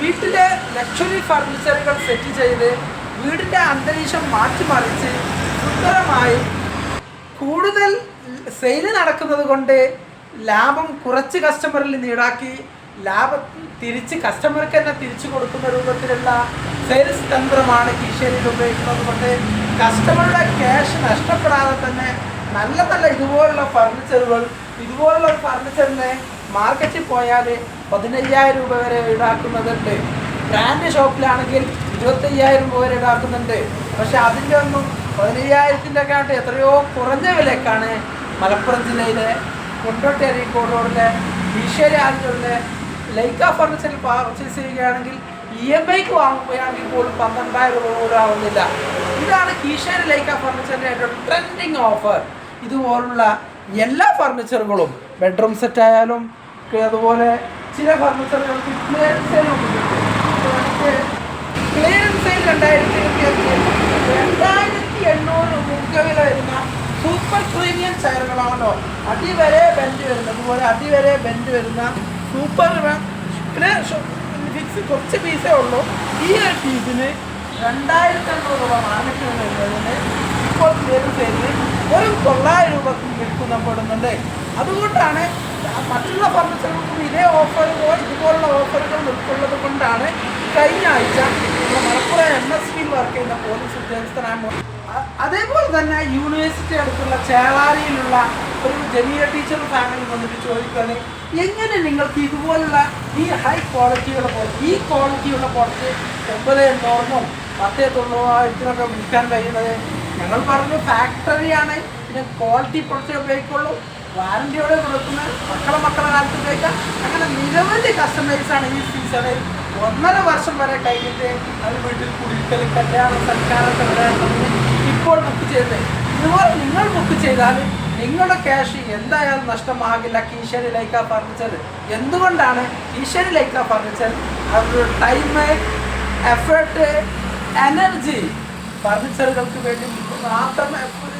വീട്ടിലെ ലക്ഷറി ഫർണിച്ചറുകൾ സെറ്റ് ചെയ്ത് വീടിന്റെ അന്തരീക്ഷം മാറ്റിമറിച്ച് സുന്ദരമായി കൂടുതൽ സെയിൽ നടക്കുന്നത് കൊണ്ട് ലാഭം കുറച്ച് കസ്റ്റമറിൽ നിന്ന് ഈടാക്കി. ലാഭം തിരിച്ച് കസ്റ്റമർക്ക് തന്നെ തിരിച്ചു കൊടുക്കുന്ന രൂപത്തിലുള്ള സെയിൽസ് തന്ത്രമാണ് കീശേരിയിൽ ഉപയോഗിക്കുന്നത് കൊണ്ട് കസ്റ്റമറുടെ ക്യാഷ് നഷ്ടപ്പെടാതെ തന്നെ നല്ല നല്ല ഇതുപോലുള്ള ഫർണിച്ചറുകൾ ഇതുപോലുള്ള ഫർണിച്ചറിന് മാർക്കറ്റിൽ പോയാൽ പതിനയ്യായിരം രൂപ വരെ ഈടാക്കുന്നതുണ്ട്. ബ്രാൻഡ് ഷോപ്പിലാണെങ്കിൽ ഇരുപത്തയ്യായിരം രൂപ വരെ ഈടാക്കുന്നുണ്ട്. പക്ഷെ അതിന്റെ ഒന്നും പതിനയ്യായിരത്തിന്റെ കാട്ട് എത്രയോ കുറഞ്ഞ വിലക്കാണ് മലപ്പുറം ജില്ലയിലെ കൊണ്ടോട്ടി അരീക്കോട് റോഡിലെ ഈശ്വരി ആലുകളിലെ ലൈക്ക ഫർണിച്ചറിൽ പർച്ചേസ് ചെയ്യുകയാണെങ്കിൽ ഇ എം ഐക്ക് വാങ്ങുകയാണെങ്കിൽ പോലും പന്ത്രണ്ടായിരം രൂപ പോലും ആവുന്നില്ല. ഇതാണ് കീശേരി ലൈക്ക ഫർണിച്ചറിന്റെ ഏറ്റവും ട്രെൻഡിങ് ഓഫർ ഇതുപോലുള്ള എല്ലാ ഫർണിച്ചറുകളും ബെഡ്റൂം സെറ്റ് ആയാലും അതുപോലെ ചില ഫർണിച്ചറുകൾക്ക് ക്ലിയറൻസ് സെയിലും ക്ലിയറൻസ് സെയിൽ രണ്ടായിരത്തി രണ്ടായിരത്തി എണ്ണൂറ് മുഖവില വരുന്ന സൂപ്പർ പ്രീമിയം ചെയറുകളാണല്ലോ. അതിവരെ ബെൻഡ് വരുന്നത് അതുപോലെ അതിവരെ ബെൻഡ് വരുന്ന സൂപ്പർ ഫിക്സ് കുറച്ച് പീസേ ഉള്ളൂ. ഈ ഒരു പീസിന് രണ്ടായിരത്തി രൂപ മാർക്കറ്റിൽ ഇപ്പോൾ ക്ലിയറൻസ് സെയിലിന് ഒരു തൊള്ളായിരം രൂപ വിൽക്കുന്ന പെടുന്നുണ്ട്. അതുകൊണ്ടാണ് മറ്റുള്ള ഫർണിച്ചറുകൾക്കും ഇതേ ഓഫറുകൾ ഇതുപോലുള്ള ഓഫറുകൾ ഉൾക്കൊള്ളത് കൊണ്ടാണ് കഴിഞ്ഞ ആഴ്ച നമ്മുടെ മലപ്പുറം എം എസ് സിയിൽ വർക്ക് ചെയ്യുന്ന പോലീസ് ഉദ്യോഗസ്ഥനായ അതേപോലെ തന്നെ യൂണിവേഴ്സിറ്റി അടുത്തുള്ള ചേളാരിയിലുള്ള ഒരു ജമീല ടീച്ചർ ഫാമിലി വന്നിട്ട് ചോദിക്കുകയാണ് എങ്ങനെ നിങ്ങൾക്ക് ഇതുപോലുള്ള ഈ ഹൈ ക്വാളിറ്റിയുള്ള ഈ ക്വാളിറ്റിയുള്ള പ്രോഡക്റ്റ് ഒമ്പത് എണ്ണൂറിനും പത്തേ തൊണ്ണൂറായിരത്തിനൊക്കെ വിൽക്കാൻ കഴിയുന്നത്? ഞങ്ങൾ പറഞ്ഞു ഫാക്ടറിയാണ് പിന്നെ ക്വാളിറ്റി പ്രൊഡക്റ്റ് ഉപയോഗിക്കുള്ളൂ. വാറന്റിയോടെ കൊടുക്കുന്ന മക്കളെ മക്കളെ കാലത്ത് ഉപയോഗിക്കാം അങ്ങനെ നിരവധി കസ്റ്റമേഴ്സാണ് ഈ സീസണിൽ ഒന്നര വർഷം വരെ കഴിഞ്ഞിട്ട് അത് വീട്ടിൽ കുടിക്കൽ കല്യാണം സൽക്കാരമൊക്കെ വരാനുള്ളത് ഇപ്പോൾ ബുക്ക് ചെയ്തത്. ഇതുപോലെ നിങ്ങൾ ബുക്ക് ചെയ്താൽ നിങ്ങളുടെ ക്യാഷ് എന്തായാലും നഷ്ടമാകില്ല. കീശരി ലൈക്ക ഫർണിച്ചർ എന്തുകൊണ്ടാണ് കീശരി ലൈക്ക ഫർണിച്ചർ അവരുടെ ടൈം എഫേർട്ട് എനർജി ഫർണിച്ചറുകൾക്ക് വേണ്ടി മാത്രം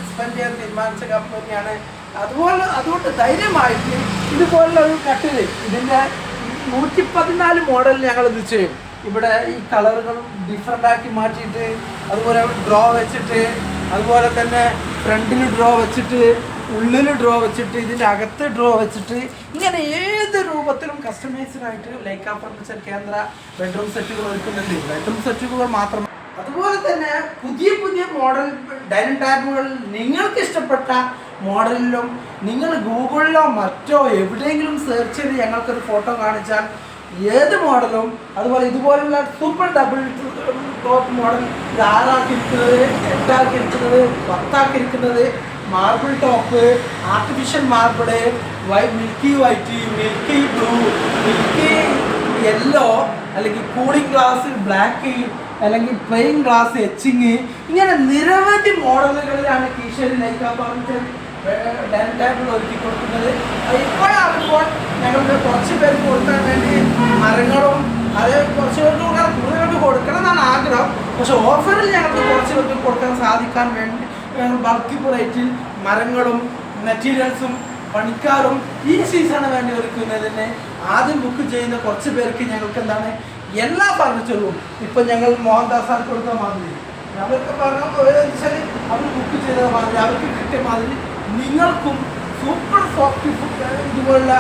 സ്പെൻഡ് ചെയ്യാൻ തീരുമാനിച്ച കമ്പനിയാണ് അതുപോലെ അതുകൊണ്ട് ധൈര്യമായിട്ട് ഇതുപോലുള്ള ഒരു കട്ടിൽ ഇതിന്റെ നൂറ്റി പതിനാല് മോഡൽ ഞങ്ങൾ ഇത് ചെയ്യും? ഇവിടെ ഈ കളറുകളും ഡിഫറെന്റ് ആക്കി മാറ്റിയിട്ട് അതുപോലെ ഡ്രോ വെച്ചിട്ട് അതുപോലെ തന്നെ ഫ്രണ്ടിൽ ഡ്രോ വെച്ചിട്ട് ഉള്ളിൽ ഡ്രോ വെച്ചിട്ട് ഇതിന്റെ അകത്ത് ഡ്രോ വെച്ചിട്ട് ഇങ്ങനെ ഏത് രൂപത്തിലും കസ്റ്റമൈസ്ഡായിട്ട് ലൈക്ക ഫർണിച്ചർ കേന്ദ്ര ബെഡ്റൂം സെറ്റുകൾ ഒരുക്കുന്നുണ്ട്. ബെഡ്റൂം സെറ്റുകൾ മാത്രം അതുപോലെ തന്നെ പുതിയ പുതിയ മോഡൽ ഡൈനിങ് ടേബിളുകൾ നിങ്ങൾക്ക് ഇഷ്ടപ്പെട്ട മോഡലിലും നിങ്ങൾ ഗൂഗിളിലോ മറ്റോ എവിടെയെങ്കിലും സെർച്ച് ചെയ്ത് ഞങ്ങൾക്കൊരു ഫോട്ടോ കാണിച്ചാൽ ഏത് മോഡലും അതുപോലെ ഇതുപോലുള്ള സൂപ്പർ ഡബിൾ ടോപ്പ് മോഡൽ ഇത് ആറാക്കിയിരിക്കുന്നത് എട്ടാക്കിയിരിക്കുന്നത് പത്താക്കിയിരിക്കുന്നത് marble top artificial marble Y milky white milky blue milky yellow അല്ലെങ്കിൽ കൂളിംഗ് ഗ്ലാസ് ബ്ലാക്ക് അല്ലെങ്കിൽ പ്ലെയിൻ ഗ്ലാസ് എച്ചിങ് ഇങ്ങനെ നിരവധി മോഡലുകളിലാണ് കീശേരി ലൈക്കാ പറഞ്ഞിട്ട് ഡൈനിങ് ടേബിൾ ഒരുക്കി കൊടുക്കുന്നത്. അത് ഇപ്പോഴാകുമ്പോൾ ഞങ്ങൾക്ക് കുറച്ച് പേർക്ക് കൊടുക്കാൻ വേണ്ടി മരങ്ങളും അത് കുറച്ച് പേർക്ക് കൊടുക്കാൻ കൂടുതൽ കൊടുക്കണം എന്നാണ് ആഗ്രഹം. പക്ഷെ ഓഫറിൽ ഞങ്ങൾക്ക് കുറച്ച് പേർക്ക് കൊടുക്കാൻ സാധിക്കാൻ വേണ്ടി ഞങ്ങൾ ബൾക്ക് റേറ്റിൽ മരങ്ങളും മെറ്റീരിയൽസും പണിക്കാരും ഈ സീസണ് വേണ്ടി ഒരുക്കുന്നതിന് ആദ്യം ബുക്ക് ചെയ്യുന്ന കുറച്ച് പേർക്ക് ഞങ്ങൾക്ക് എന്താണ്? എല്ലാ ഫർണിച്ചറും ഇപ്പൊ ഞങ്ങൾ മോഹൻദാസ് സാർ കൊടുത്ത മാതിരി. അവർക്ക് പറഞ്ഞ അവർ ബുക്ക് ചെയ്ത മാതിരി അവർക്ക് കിട്ടിയ മാതിരി നിങ്ങൾക്കും സൂപ്പർ സോഫ്റ്റ് ഇതുപോലുള്ള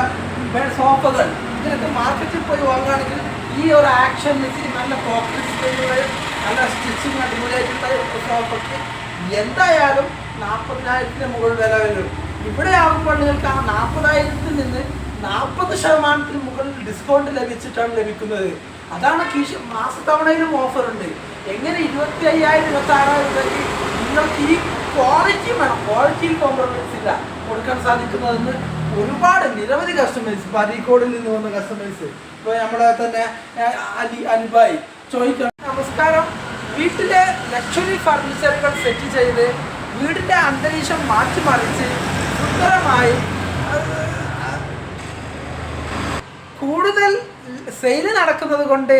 സോഫകൾ ഇതിനൊക്കെ മാർക്കറ്റിൽ പോയി വാങ്ങുകയാണെങ്കിൽ ഈ ഒരു ആക്ഷൻ വെച്ച് നല്ല പോക്കറ്റ് നല്ല സ്റ്റിച്ചിങ് അടിപൊളിയായിട്ടുള്ള സോഫയ്ക്ക് എന്തായാലും നാൽപ്പതിനായിരത്തിന് മുകളിൽ വില വരും. ഇവിടെ ആകുമ്പോൾ നിങ്ങൾക്ക് ആ നാൽപ്പതായിരത്തിൽ നിന്ന് നാൽപ്പത് ശതമാനത്തിന് മുകളിൽ ഡിസ്കൗണ്ട് ലഭിച്ചിട്ടാണ് ലഭിക്കുന്നത്. അതാണ് കീശ മാസത്തവണയിലും ഓഫറുണ്ട് എങ്ങനെ ഇരുപത്തി അയ്യായിരം ഇരുപത്തി ആറായിരം നിങ്ങൾക്ക് ഈ ക്വാളിറ്റി വേണം. ക്വാളിറ്റിയിൽ കോംപ്രമൈസ് ഇല്ല. കൊടുക്കാൻ സാധിക്കുന്നതെന്ന് ഒരുപാട് നിരവധി കസ്റ്റമേഴ്സ് പരീക്കോടിൽ നിന്ന് വന്ന കസ്റ്റമേഴ്സ് ഇപ്പോൾ നമ്മുടെ തന്നെ അലി അൽബായി ചോദിക്കണം നമസ്കാരം. വീട്ടിലെ ലക്ഷറി ഫർണിച്ചറുകൾ സെറ്റ് ചെയ്ത് വീടിന്റെ അന്തരീക്ഷം മാറ്റിമറിച്ച് സുന്ദരമായി കൂടുതൽ സെയിൽ നടക്കുന്നത് കൊണ്ട്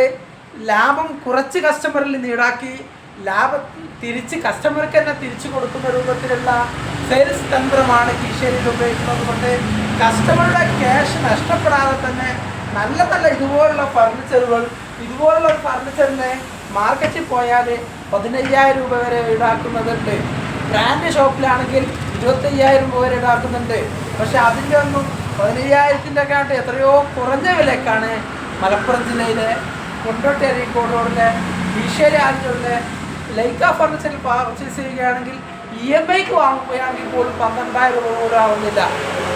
ലാഭം കുറച്ച് കസ്റ്റമറിൽ നിന്ന് ഈടാക്കി ലാഭം തിരിച്ച് കസ്റ്റമർക്ക് തന്നെ തിരിച്ചു കൊടുക്കുന്ന രൂപത്തിലുള്ള സെയിൽസ് തന്ത്രമാണ് കീശേരിയിൽ ഉപയോഗിക്കുന്നത്. കൊണ്ട് കസ്റ്റമറുടെ ക്യാഷ് നഷ്ടപ്പെടാതെ തന്നെ നല്ല നല്ല ഇതുപോലുള്ള ഫർണിച്ചറുകൾ ഇതുപോലുള്ള ഒരു ഫർണിച്ചറിനെ മാർക്കറ്റിൽ പോയാൽ പതിനയ്യായിരം രൂപ വരെ ഈടാക്കുന്നതുണ്ട്. ബ്രാൻഡ് ഷോപ്പിലാണെങ്കിൽ ഇരുപത്തയ്യായിരം രൂപ വരെ ഈടാക്കുന്നുണ്ട്. പക്ഷെ അതിന്റെ ഒന്നും പതിനയ്യായിരത്തിന്റെ കാട്ട് എത്രയോ കുറഞ്ഞ വിലക്കാണ് മലപ്പുറം ജില്ലയിലെ കൊണ്ടോട്ടി അരീക്കോടോടിലെ ഈശ്വര ആറ്റിലുള്ള ലൈക്ക ഫർണിച്ചറിൽ പർച്ചേസ് ചെയ്യുകയാണെങ്കിൽ ഇ എം ഐക്ക് വാങ്ങുകയാണെങ്കിൽ പോലും പന്ത്രണ്ടായിരം രൂപ പോലും ആവുന്നില്ല.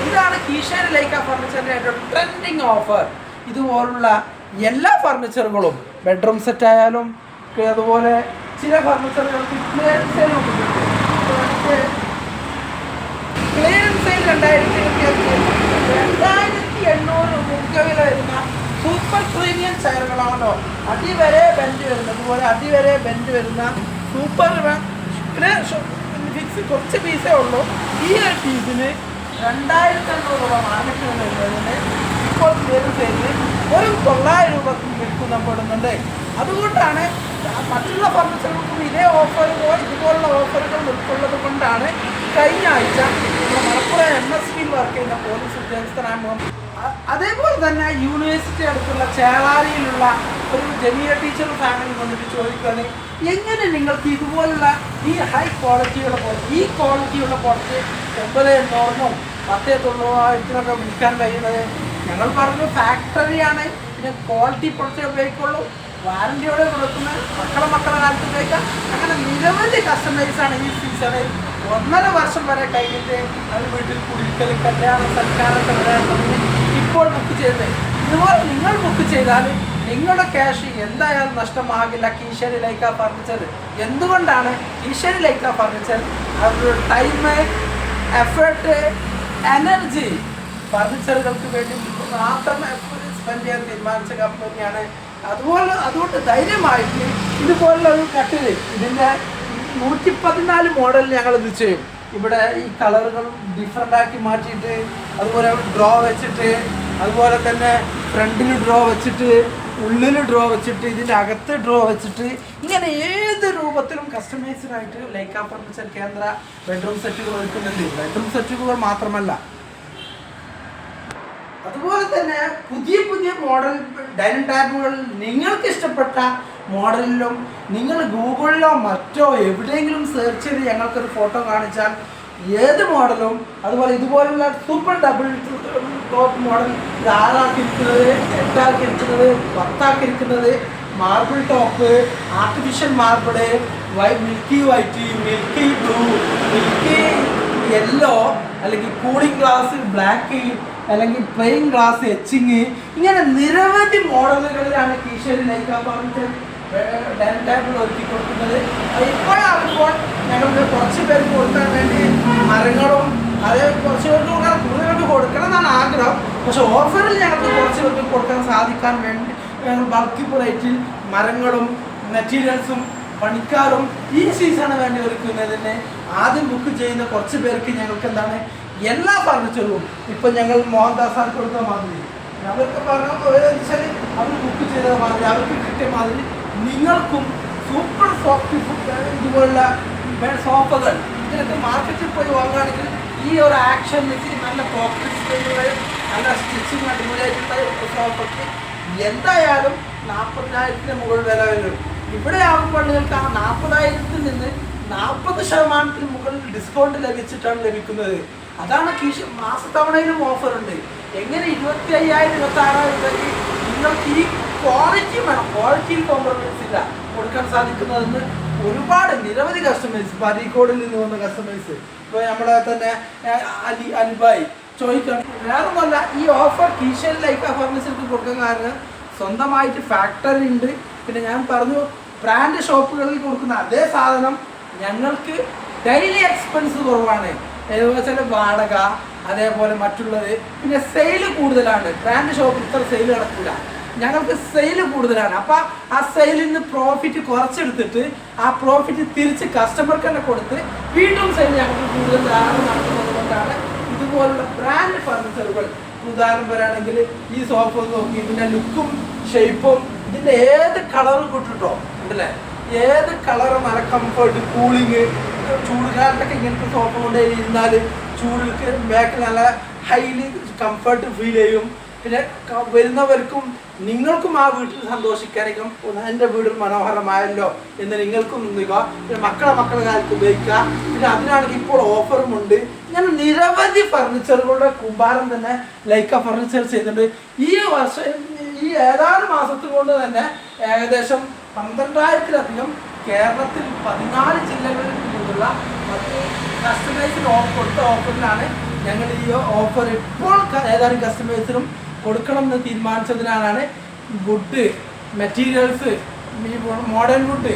ഇതാണ് കീശേരി ലൈക്ക ഫർണിച്ചറിന്റെ ഏറ്റവും ട്രെൻഡിങ് ഓഫർ ഇതുപോലുള്ള എല്ലാ ഫർണിച്ചറുകളും ബെഡ്റൂം സെറ്റ് ആയാലും അതുപോലെ ചില ഫർണിച്ചറുകൾക്ക് ക്ലിയറൻസ് ക്ലിയറൻസ് രണ്ടായിരത്തി എണ്ണൂറ് മുഖവില വരുന്ന സൂപ്പർ പ്രീമിയം ചെയറുകളാണല്ലോ അതിവരെ ബെഞ്ച് വരുന്നത് അതുപോലെ അതിവരെ ബെഞ്ച് വരുന്ന സൂപ്പർ പിന്നെ ഫിക്സ് കുറച്ച് പീസേ ഉള്ളൂ. ഈ ഒരു പീസിന് രണ്ടായിരത്തി അഞ്ഞൂറ് രൂപ മാർക്കറ്റിൽ വരുന്നതിന് ഇപ്പോൾ ക്ലിയറൻസ് സെയിലിൽ ഒരു തൊള്ളായിരം രൂപക്ക് വിൽക്കുന്നപ്പെടുന്നുണ്ട്. അതുകൊണ്ടാണ് മറ്റുള്ള ഫർണിച്ചറുകൾക്കും ഇതേ ഓഫറുകളോ ഇതുപോലുള്ള ഓഫറുകൾ ഉൾക്കൊള്ളത് കൊണ്ടാണ് കഴിഞ്ഞ ആഴ്ച നമ്മുടെ മലപ്പുറം എം എസ് പിയിൽ വർക്ക് ചെയ്യുന്ന പോലീസ് ഉദ്യോഗസ്ഥനായ അതേപോലെ തന്നെ യൂണിവേഴ്സിറ്റി അടുത്തുള്ള ചേളാരിയിലുള്ള ഒരു ജനീയ ടീച്ചർ ഫാമിലി വന്നിട്ട് ചോദിക്കുകയാണ് എങ്ങനെ നിങ്ങൾക്ക് ഇതുപോലുള്ള ഈ ഹൈ ക്വാളിറ്റിയുള്ള പ്രോഡക്റ്റ് ഈ ക്വാളിറ്റിയുള്ള പ്രോഡക്റ്റ് ഒമ്പത് എണ്ണൂറിനും പത്തേ തൊണ്ണൂറായിരത്തിനൊക്കെ വിൽക്കാൻ കഴിയുന്നത്? ഞങ്ങൾ പറഞ്ഞു ഫാക്ടറിയാണ് പിന്നെ ക്വാളിറ്റി പ്രൊഡക്റ്റ് ഉപയോഗിക്കുള്ളൂ. വാറന്റിയോടെ കൊടുക്കുന്ന മക്കളെ മക്കളെ കാലത്ത് ഉപയോഗിക്കാം. അങ്ങനെ നിരവധി കസ്റ്റമേഴ്സാണ് ഈ സീസണിൽ ഒന്നര വർഷം വരെ കഴിഞ്ഞിട്ട് അത് വീട്ടിൽ കുടിക്കൽ കല്യാണം സൽക്കാരമൊക്കെ വരാനുണ്ടെങ്കിൽ ഇപ്പോൾ ബുക്ക് ചെയ്തത് ഇതുപോലെ നിങ്ങൾ ബുക്ക് ചെയ്താൽ നിങ്ങളുടെ ക്യാഷ് എന്തായാലും നഷ്ടമാകില്ല. കീശേരി ലൈക്ക ഫർണിച്ചർ എന്തുകൊണ്ടാണ് കീശേരി ലൈക്ക ഫർണിച്ചർ അവരുടെ ടൈം എഫേർട്ട് എനർജി ഫർണിച്ചറുകൾക്ക് വേണ്ടി മാത്രം സ്പെൻഡ് ചെയ്യാൻ തീരുമാനിച്ച കമ്പനിയാണ് അതുപോലെ അതുകൊണ്ട് ധൈര്യമായിട്ട് ഇതുപോലുള്ള ഒരു കട്ടിൽ ഇതിന്റെ നൂറ്റി പതിനാല് മോഡൽ ഞങ്ങൾ ഇത് ചെയ്യും? ഇവിടെ ഈ കളറുകൾ ഡിഫറെന്റ് ആക്കി മാറ്റിയിട്ട് അതുപോലെ ഡ്രോ വെച്ചിട്ട് അതുപോലെ തന്നെ ഫ്രണ്ടിൽ ഡ്രോ വെച്ചിട്ട് ഉള്ളിൽ ഡ്രോ വെച്ചിട്ട് ഇതിന്റെ അകത്ത് ഡ്രോ വെച്ചിട്ട് ഇങ്ങനെ ഏത് രൂപത്തിലും കസ്റ്റമൈസ്ഡ് ആയിട്ട് ലൈക്ക ഫർണിച്ചർ കേന്ദ്ര ബെഡ്റൂം സെറ്റുകൾ ഒരുക്കുന്നുണ്ട്. ബെഡ്റൂം സെറ്റുകൾ മാത്രമല്ല. അതുപോലെ തന്നെ പുതിയ പുതിയ മോഡൽ ഡൈനിങ് ടേബിളുകൾ നിങ്ങൾക്ക് ഇഷ്ടപ്പെട്ട മോഡലിലും നിങ്ങൾ ഗൂഗിളിലോ മറ്റോ എവിടെയെങ്കിലും സെർച്ച് ചെയ്ത് ഞങ്ങൾക്കൊരു ഫോട്ടോ കാണിച്ചാൽ ഏത് മോഡലും അതുപോലെ ഇതുപോലുള്ള സൂപ്പർ ഡബിൾ ടോപ്പ് മോഡൽ ഇത് ആറാക്കിയിരിക്കുന്നത് എട്ടാക്കിയിരിക്കുന്നത് പത്താക്കിയിരിക്കുന്നത് marble top artificial marble Y milky white milky blue milky yellow അല്ലെങ്കിൽ കൂളിംഗ് ഗ്ലാസ് ബ്ലാക്ക് അല്ലെങ്കിൽ പ്ലെയിൻ ഗ്ലാസ് എച്ചിങ് ഇങ്ങനെ നിരവധി മോഡലുകളിലാണ് കീശയിൽ ലൈക്ക ഫർണിച്ചർ ടേബിൾ ഒരുക്കി കൊടുക്കുന്നത്. ഇപ്പോഴാകുമ്പോൾ ഞങ്ങൾക്ക് കുറച്ച് പേർക്ക് കൊടുക്കാൻ വേണ്ടി മരങ്ങളും അത് കുറച്ച് പേർക്ക് കൊടുക്കാൻ കൂടുതൽ കൊടുക്കണം എന്നാണ് ആഗ്രഹം. പക്ഷെ ഓഫറിൽ ഞങ്ങൾക്ക് കുറച്ച് പേർക്ക് കൊടുക്കാൻ സാധിക്കാൻ വേണ്ടി ഞങ്ങൾ ബൾക്കി മരങ്ങളും മെറ്റീരിയൽസും പണിക്കാരും ഈ സീസണ് വേണ്ടി ഒരുക്കുന്നതിന് ആദ്യം ബുക്ക് ചെയ്യുന്ന കുറച്ച് പേർക്ക് ഞങ്ങൾക്ക് എന്താണ്? എല്ലാ ഫർണിച്ചറും ഇപ്പം ഞങ്ങൾ മോഹൻദാസ് കൊടുത്ത മാതിരി. അവർക്ക് പറഞ്ഞ വെച്ചാൽ അവർ ബുക്ക് ചെയ്ത മാതിരി അവർക്ക് കിട്ടിയ മാതിരി നിങ്ങൾക്കും സൂപ്പർ സോഫ്റ്റ് ഇതുപോലുള്ള ബെ- സോഫകൾ ഇതിനൊക്കെ മാർക്കറ്റിൽ പോയി വാങ്ങുകയാണെങ്കിൽ ഈ ഒരു ആക്ഷൻ വെച്ച് നല്ല പോക്കറ്റ് നല്ല സ്റ്റിച്ചിങ് അടിപൊളിയായിട്ടുള്ള സോഫയ്ക്ക് എന്തായാലും നാൽപ്പതിനായിരത്തിന് മുകളിൽ വില വരും. ഇവിടെ ആകുമ്പോൾ നിങ്ങൾക്ക് ആ നാൽപ്പതായിരത്തിൽ നിന്ന് നാൽപ്പത് ശതമാനത്തിന് മുകളിൽ ഡിസ്കൗണ്ട് ലഭിച്ചിട്ടാണ് ലഭിക്കുന്നത്. അതാണ് കീശ മാസത്തവണയിലും ഓഫറുണ്ട് എങ്ങനെ ഇരുപത്തി അയ്യായിരം ഇരുപത്തി ആറായിരം രൂപയ്ക്ക് നിങ്ങൾക്ക് ഈ ക്വാളിറ്റി വേണം. ക്വാളിറ്റിയിൽ കോംപ്രമൈസ് ഇല്ല. കൊടുക്കാൻ സാധിക്കുന്നതെന്ന് ഒരുപാട് നിരവധി കസ്റ്റമേഴ്സ് പരീക്കോടിൽ നിന്ന് വന്ന കസ്റ്റമേഴ്സ് ഇപ്പോൾ നമ്മളെ തന്നെ അലി അൽബായി ചോദിക്കണം. വേറൊന്നുമല്ല ഈ ഓഫർ കീശൽ ലൈക്ക ഫർണിച്ചർക്ക് കൊടുക്കാൻ കാരണം സ്വന്തമായിട്ട് ഫാക്ടറി ഉണ്ട്. പിന്നെ ഞാൻ പറഞ്ഞു ബ്രാൻഡ് ഷോപ്പുകളിൽ കൊടുക്കുന്ന അതേ സാധനം ഞങ്ങൾക്ക് ഡെയിലി എക്സ്പെൻസ് കുറവാണ്. ഏതുപോലെ വാടക അതേപോലെ മറ്റുള്ളത്. പിന്നെ സെയിൽ കൂടുതലാണ്. ബ്രാൻഡ് ഷോപ്പിൽ ഇത്ര സെയിൽ നടക്കില്ല. ഞങ്ങൾക്ക് സെയിൽ കൂടുതലാണ്. അപ്പം ആ സെയിലിൽ നിന്ന് പ്രോഫിറ്റ് കുറച്ചെടുത്തിട്ട് ആ പ്രോഫിറ്റ് തിരിച്ച് കസ്റ്റമർക്ക് തന്നെ കൊടുത്ത് വീണ്ടും സെയിൽ ഞങ്ങൾക്ക് കൂടുതൽ ധാരാളം നടത്തുന്നത് കൊണ്ടാണ് ഇതുപോലുള്ള ബ്രാൻഡ് ഫർണിച്ചറുകൾ ഉദാഹരണം പറയുകയാണെങ്കിൽ ഈ സോഫ നോക്കി ഇതിന്റെ ലുക്കും ഷേപ്പും ഇതിന്റെ ഏത് കളറും കിട്ടുട്ടോ ഉണ്ടല്ലേ? ഏത് കളർ നല്ല കംഫർട്ട് കൂളിങ് ചൂട് കാലത്തൊക്കെ ഇങ്ങനത്തെ സോഫ കൊണ്ട് ഇരുന്നാൽ ചൂടിൽ ബാക്ക് നല്ല ഹൈലി കംഫർട്ട് ഫീൽ ചെയ്യും. പിന്നെ വരുന്നവർക്കും നിങ്ങൾക്കും ആ വീട്ടിൽ സന്തോഷിക്കാനും എന്റെ വീട് മനോഹരമായല്ലോ എന്ന് നിങ്ങൾക്കും നിന്നുക പിന്നെ മക്കളെ മക്കളുടെ കാലത്ത് ഉപയോഗിക്കുക. പിന്നെ അതിനാണെങ്കിൽ ഇപ്പോൾ ഓഫറും ഉണ്ട്. ഞാൻ നിരവധി ഫർണിച്ചറുകളുടെ കുമ്പാരം തന്നെ ലൈക്ക ഫർണിച്ചർ ചെയ്തിട്ടുണ്ട് ഈ വർഷം ഈ ഏതാനും മാസത്തിൽ കൊണ്ട് തന്നെ ഏകദേശം പന്ത്രണ്ടായിരത്തിലധികം കേരളത്തിൽ പതിനാല് ജില്ലകളിൽ നിന്നുള്ള കസ്റ്റമേഴ്സിന് ഓഫർ കൊടുത്ത ഓഫറിലാണ് ഞങ്ങൾ ഈ ഓഫർ ഇപ്പോൾ ഏതാനും കസ്റ്റമേഴ്സിനും കൊടുക്കണം എന്ന് തീരുമാനിച്ചതിനാലാണ് വുഡ് മെറ്റീരിയൽസ് ഈ മോഡേൺ വുഡ്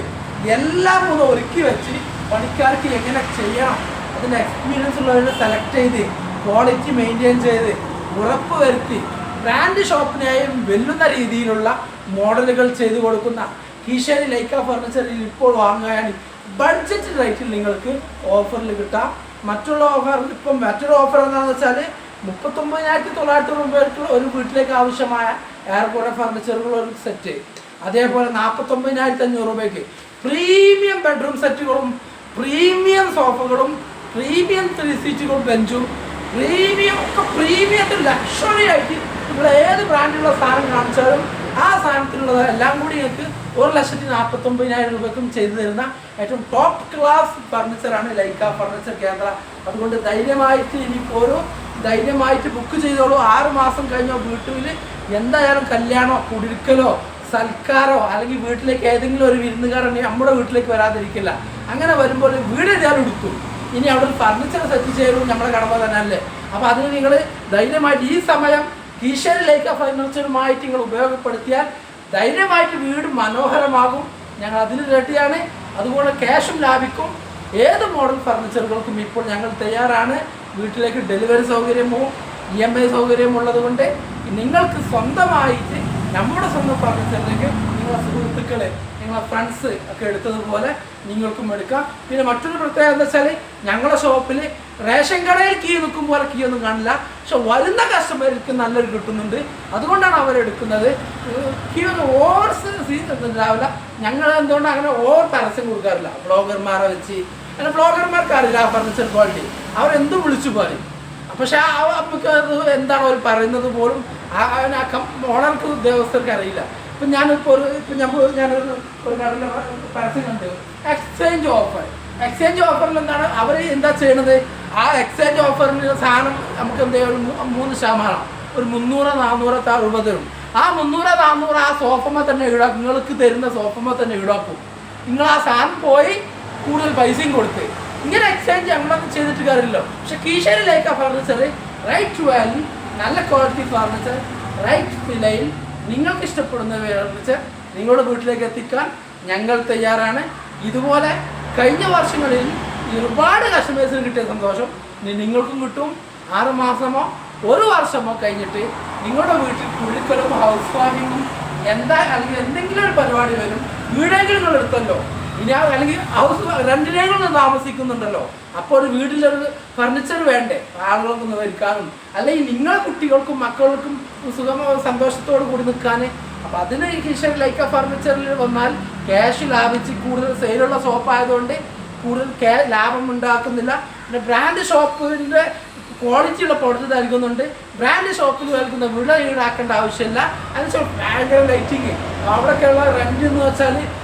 എല്ലാം ഒന്ന് ഒരുക്കി വെച്ച് പണിക്കാർക്ക് എങ്ങനെ ചെയ്യണം? അതിന്റെ എക്സ്പീരിയൻസ് ഉള്ളവരെ സെലക്ട് ചെയ്ത് ക്വാളിറ്റി മെയിന്റെയിൻ ചെയ്ത് ഉറപ്പ് വരുത്തി ബ്രാൻഡ് ഷോപ്പിനെയും വെല്ലുന്ന രീതിയിലുള്ള മോഡലുകൾ ചെയ്തു കൊടുക്കുന്ന കീശേരി ലൈക്ക ഫർണിച്ചറിൽ ഇപ്പോൾ വാങ്ങുകയാണ്. ബഡ്ജറ്റ് റേറ്റിൽ നിങ്ങൾക്ക് ഓഫറിൽ കിട്ടാം. മറ്റുള്ള ഓഫർ ഇപ്പം മറ്റൊരു ഓഫർ എന്താണെന്ന് വെച്ചാൽ മുപ്പത്തൊമ്പതിനായിരത്തി തൊള്ളായിരത്തി രൂപയ്ക്കുള്ള ഒരു വീട്ടിലേക്ക് ആവശ്യമായ ഏറെക്കുറെ ഫർണിച്ചറുകൾ ഒരു സെറ്റ് അതേപോലെ നാൽപ്പത്തൊമ്പതിനായിരത്തി അഞ്ഞൂറ് രൂപയ്ക്ക് പ്രീമിയം ബെഡ്റൂം സെറ്റുകളും പ്രീമിയം സോഫകളും പ്രീമിയം ത്രീ സീറ്റുകളും ബെഞ്ചും പ്രീമിയം ഒക്കെ പ്രീമിയത്തിൽ ലക്ഷറി ആയിട്ട് ഇവിടെ ഏത് ബ്രാൻഡിലുള്ള സാധനം കാണിച്ചാലും ആ സാധനത്തിലുള്ളത് എല്ലാം കൂടി നിങ്ങൾക്ക് ഒരു ലക്ഷത്തി നാൽപ്പത്തൊമ്പതിനായിരം രൂപയ്ക്കും ചെയ്തു തരുന്ന ഏറ്റവും ടോപ്പ് ക്ലാസ് ഫർണിച്ചറാണ് ലൈക്ക ഫർണിച്ചർ കേന്ദ്ര അതുകൊണ്ട് ധൈര്യമായിട്ട് ഇനിയിപ്പോൾ ഒരു ധൈര്യമായിട്ട് ബുക്ക് ചെയ്തോളൂ. ആറ് മാസം കഴിഞ്ഞോ വീട്ടിൽ എന്തായാലും കല്യാണോ കുടിരിക്കലോ സൽക്കാരോ അല്ലെങ്കിൽ വീട്ടിലേക്ക് ഏതെങ്കിലും ഒരു വിരുന്നുകാരുണ്ടെങ്കിൽ നമ്മുടെ വീട്ടിലേക്ക് വരാതിരിക്കില്ല. അങ്ങനെ വരുമ്പോൾ വീട് ഞാൻ എടുത്തു. ഇനി അവിടെ ഒരു ഫർണിച്ചർ സെറ്റ് ചെയ്യലും നമ്മുടെ കടമ തന്നെ അല്ലേ അപ്പോൾ അതിന് നിങ്ങൾ ധൈര്യമായിട്ട് ഈ സമയം കീശയിലേക്ക് ഫർണിച്ചറുമായിട്ട് നിങ്ങൾ ഉപയോഗപ്പെടുത്തിയാൽ ധൈര്യമായിട്ട് വീട് മനോഹരമാകും. ഞങ്ങൾ അതിന് റെഡിയാണ്. അതുപോലെ ക്യാഷും ലാഭിക്കും. ഏത് മോഡൽ ഫർണിച്ചറുകൾക്കും ഇപ്പോൾ ഞങ്ങൾ തയ്യാറാണ്. വീട്ടിലേക്ക് ഡെലിവറി സൗകര്യമോ ഇ എം ഐ സൗകര്യമോ ഉള്ളത് കൊണ്ട് നിങ്ങൾക്ക് സ്വന്തമായിട്ട് നമ്മുടെ സ്വന്തം ഫർണിച്ചറിലേക്ക് നിങ്ങളെ സുഹൃത്തുക്കളെ നിങ്ങളെ ഫ്രണ്ട്സ് ഒക്കെ എടുത്തതുപോലെ നിങ്ങൾക്കും എടുക്കാം. പിന്നെ മറ്റൊരു പ്രത്യേകത എന്താ വെച്ചാൽ ഞങ്ങളുടെ ഷോപ്പിൽ റേഷൻ കടയിൽ കീ നിൽക്കും പോലെ കീ ഒന്നും കാണില്ല. പക്ഷെ വരുന്ന കസ്റ്റമർക്ക് നല്ലൊരു കിട്ടുന്നുണ്ട്. അതുകൊണ്ടാണ് അവരെടുക്കുന്നത് കീ ഒന്നും ഓവർ സീൻ ഉണ്ടാവില്ല. ഞങ്ങൾ എന്തുകൊണ്ട് അങ്ങനെ ഓവർ പരസ്യം കൊടുക്കാറില്ല. ബ്ലോഗർമാരെ വെച്ച് അങ്ങനെ ബ്ലോഗർമാർക്കറിയില്ല ആ ഫർണിച്ചർ ക്വാളിറ്റി അവരെന്തും വിളിച്ചു പറയും? പക്ഷെ ആ നമുക്ക് അത് എന്താണ് അവർ പറയുന്നത് പോലും ആ ഓണർക്ക് ഉദ്യോഗസ്ഥർക്ക് അറിയില്ല. ഇപ്പം ഞാനിപ്പോൾ ഒരു ഇപ്പം ഞാൻ ഞാനൊരു ഒരു കടലിൽ പരസ്യം കണ്ടു. എക്സ്ചേഞ്ച് ഓഫർ എക്സ്ചേഞ്ച് ഓഫറിൽ എന്താണ്? അവർ എന്താ ചെയ്യണത്? ആ എക്സ്ചേഞ്ച് ഓഫറിൽ സാധനം നമുക്ക് എന്താ ഒരു മൂന്ന് ശതമാനം. ഒരു മുന്നൂറ് നാന്നൂറ് രൂപ തരും. ആ മുന്നൂറ് നാന്നൂറ് ആ സോഫമ്മ തന്നെ ഈടാക്കും. നിങ്ങൾക്ക് തരുന്ന സോഫമ്മ തന്നെ ഈടാക്കും. നിങ്ങൾ ആ സാധനം പോയി കൂടുതൽ പൈസയും കൊടുത്ത്. ഇങ്ങനെ എക്സ്ചേഞ്ച് നമ്മളൊന്നും ചെയ്തിട്ട് കാര്യമില്ലല്ലോ പക്ഷെ കീശയിലേക്ക് ഫർണിച്ചർ റൈറ്റ് ടു വാല്യൂ നല്ല ക്വാളിറ്റി ഫർണിച്ചർ റൈറ്റ് വിലയിൽ നിങ്ങൾക്ക് ഇഷ്ടപ്പെടുന്ന ഫർണിച്ചർ നിങ്ങളുടെ വീട്ടിലേക്ക് എത്തിക്കാൻ ഞങ്ങൾ തയ്യാറാണ്. ഇതുപോലെ കഴിഞ്ഞ വർഷങ്ങളിൽ ഒരുപാട് കസ്റ്റമേഴ്സിന് കിട്ടിയ സന്തോഷം നിങ്ങൾക്കും കിട്ടും. ആറ് മാസമോ ഒരു വർഷമോ കഴിഞ്ഞിട്ട് നിങ്ങളുടെ വീട്ടിൽ കുഴിക്കലും ഹൗസ് വാമിങ്ങും എന്താ അല്ലെങ്കിൽ എന്തെങ്കിലും ഒരു പരിപാടി വരും. വീടെങ്കിലും നിങ്ങൾ എടുത്തല്ലോ. ഇനി ആ- അല്ലെങ്കിൽ ഹൗസ് റെന്റിനേക്കൊന്ന് താമസിക്കുന്നുണ്ടല്ലോ. അപ്പോൾ ഒരു വീട്ടിലൊരു ഫർണിച്ചർ വേണ്ടേ? ആളുകൾക്ക് വരിക്കാനും അല്ലെങ്കിൽ നിങ്ങളെ കുട്ടികൾക്കും മക്കൾക്കും സുഖമ സന്തോഷത്തോട് കൂടി നിൽക്കാൻ അപ്പം അതിന് കിഷൻ ലൈക്ക ഫർണിച്ചറിൽ വന്നാൽ ക്യാഷ് ലാഭിച്ച് കൂടുതൽ സെയിലുള്ള ഷോപ്പ് ആയതുകൊണ്ട് കൂടുതൽ ലാഭം ഉണ്ടാക്കുന്നില്ല. പിന്നെ ബ്രാൻഡ് ഷോപ്പിന്റെ ക്വാളിറ്റിയുള്ള പ്രോഡക്റ്റ് നൽകുന്നുണ്ട്. ബ്രാൻഡ് ഷോപ്പിൽ നൽകുന്ന വില ഈടാക്കേണ്ട ആവശ്യമില്ല. അതിന് ഭയങ്കര ലൈറ്റിങ് അവിടെയൊക്കെയുള്ള റെന്റ് എന്ന് വെച്ചാൽ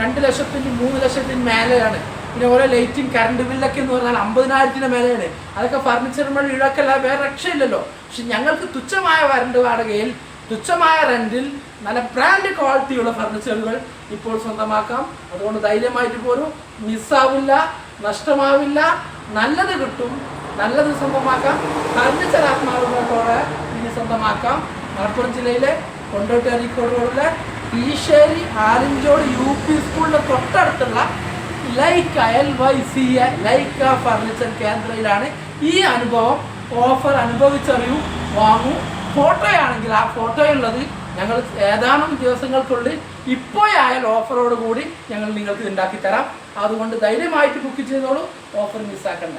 രണ്ട് ലക്ഷത്തിന് മൂന്ന് ലക്ഷത്തിന് മേലെയാണ്. പിന്നെ ഓരോ ലൈറ്റിങ് കറണ്ട് ബില്ലൊക്കെ എന്ന് പറഞ്ഞാൽ അമ്പതിനായിരത്തിന് മേലെയാണ്. അതൊക്കെ ഫർണിച്ചർ നമ്മൾ ഈടാക്കല്ല വേറെ രക്ഷയില്ലല്ലോ. പക്ഷെ ഞങ്ങൾക്ക് തുച്ഛമായ വരണ്ട് വാടകയിൽ തുച്ഛമായ റെന്റിൽ നല്ല ബ്രാൻഡ് ക്വാളിറ്റിയുള്ള ഫർണിച്ചറുകൾ ഇപ്പോൾ സ്വന്തമാക്കാം. അതുകൊണ്ട് ധൈര്യമായിട്ട് പോരും. മിസ്സാവില്ല നഷ്ടമാവില്ല. നല്ലത് കിട്ടും. നല്ലത് സ്വന്തമാക്കാം. ഫർണിച്ചർ ആത്മാർത്ഥത്തോടെ ഇനി സ്വന്തമാക്കാം. മലപ്പുറം ജില്ലയിലെ കൊണ്ടോട്ടി അരീക്കോടുകളിലെ ഈശ്വരി ആലിഞ്ചോട് യു പി സ്കൂളിന്റെ തൊട്ടടുത്തുള്ള ലൈക്ക് അയൽ വൈ സി എ ലൈക്ക ഫർണിച്ചർ കേന്ദ്രയിലാണ് ഈ അനുഭവം. ഓഫർ അനുഭവിച്ചറിയൂ വാങ്ങൂ. ഫോട്ടോയാണെങ്കിൽ ആ ഫോട്ടോയുള്ളത് ഞങ്ങൾ ഏതാനും ദിവസങ്ങൾക്കുള്ളിൽ ഇപ്പോഴായാൽ ഓഫറോട് കൂടി ഞങ്ങൾ നിങ്ങൾക്ക് ഉണ്ടാക്കി തരാം അതുകൊണ്ട് ധൈര്യമായിട്ട് ബുക്ക് ചെയ്തോളൂ. ഓഫർ മിസ്സാക്കണ്ട